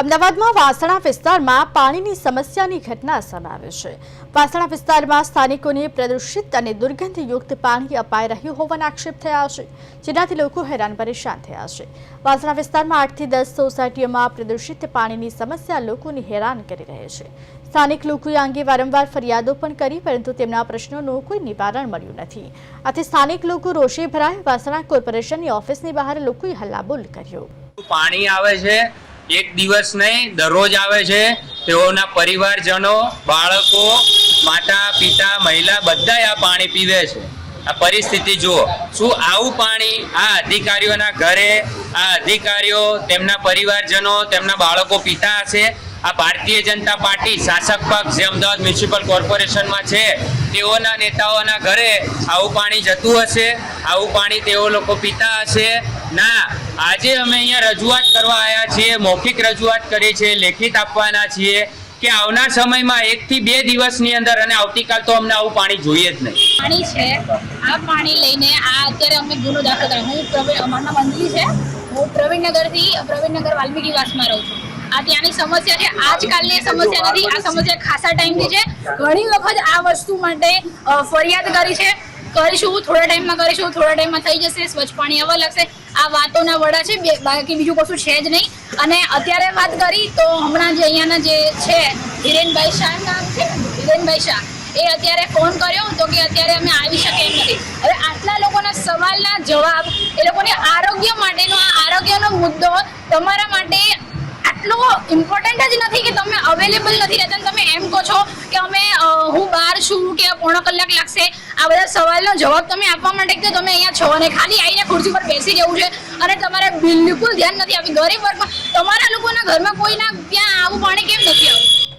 અમદાવાદમાં વાસણા વિસ્તારમાં પાણીની સમસ્યાની ઘટના સામે આવી છે. વાસણા વિસ્તારમાં સ્થાનિકોને પ્રદૂષિત અને દુર્ગંધયુક્ત પાણી અપાઈ રહ્યું હોવાના આક્ષેપ થયા છે. જેનાથી લોકો હેરાન પરેશાન થયા છે. વાસણા વિસ્તારમાં આઠથી દસ સોસાયટીઓમાં પ્રદૂષિત પાણીની સમસ્યા લોકોને હેરાન કરી રહી છે. સ્થાનિક લોકોએ અંગે વારંવાર ફરિયાદો પણ કરી, પરંતુ તેમના પ્રશ્નોનું કોઈ નિવારણ મળ્યું નથી. આથી સ્થાનિક લોકો રોષે ભરાય. વાસણા કોર્પોરેશનની ઓફિસની બહાર લોકોએ હલ્લાબોલ કર્યો. પાણી આવે છે. એક દિવસ નહીં, દરરોજ આવે છે. તેઓના પરિવારજનો, બાળકો, માતા, પિતા, મહિલા બધા આ પાણી પીવે છે. આ પરિસ્થિતિ જુઓ. શું આવું પાણી આ અધિકારીઓના ઘરે, આ અધિકારીઓ, તેમના પરિવારજનો, તેમના બાળકો પીતા હશે? આ ભારતીય જનતા પાર્ટી, શાસક પક્ષ, જે અમદાવાદ મ્યુનિસિપલ કોર્પોરેશનમાં છે, તેઓના નેતાઓના ઘરે આવું પાણી જતું હશે? આવું પાણી તેઓ લોકો પીતા હશે? ના, આજે અમે અહીંયા રજૂઆત કરવા આવ્યા છીએ, મૌખિક રજૂઆત કરી છે, લેખિત આપવાના છીએ કે આવનાર સમયમાં એકથી બે દિવસની અંદર અને આવતીકાલ તો અમને આવું પાણી જોઈએ જ નહીં. પાણી છે. આ પાણી લઈને આ અત્યારે અમે ગુનો દાખલ કર્યો. હું પ્રવીણ અમારું નામ છે. હું પ્રવીણનગરથી, પ્રવીણનગર વાલ્મીકી વાસમાં રહું છું. આ ત્યાંની સમસ્યા છે. આજકાલની સમસ્યા નથી. આ સમસ્યા ખાસા ટાઈમથી છે. ઘણી વખત આ વસ્તુ માટે ફરિયાદ કરી છે. કરીશું, થોડા ટાઈમમાં કરીશું, થોડા ટાઈમમાં થઈ જશે, સ્વચ્છ પાણી આવવા લાગશે. આ વાતોના વડા છે બાકી બીજું કશું છે જ નહીં. અને અત્યારે વાત કરી તો હમણાં જે અહીંયાના જે છે, હિરેનભાઈ શાહ નામ છે હિરેનભાઈ શાહ, એ અત્યારે ફોન કર્યો તો કે અત્યારે અમે આવી શકે એમ નથી. હવે આટલા લોકોના સવાલના જવાબ, એ લોકોને આરોગ્ય માટેનો, આ આરોગ્યનો મુદ્દો તમારા માટે આટલો ઇમ્પોર્ટન્ટ જ નથી કે તમે અવેલેબલ નથી રહેતા. તમે એમ કહો છો કે અમે હું બહાર છું કે પોણો કલાક લાગશે. આ બધા સવાલનો જવાબ તમે આપવા માટે કે તમે અહીંયા છો અને ખાલી આવીને ખુરશી પર બેસી જવું છે અને તમારે બિલકુલ ધ્યાન નથી આપી. ગરીબ વર્ગમાં તમારા લોકોના ઘરમાં કોઈના ત્યાં આવું પાણી કેમ નથી આવતું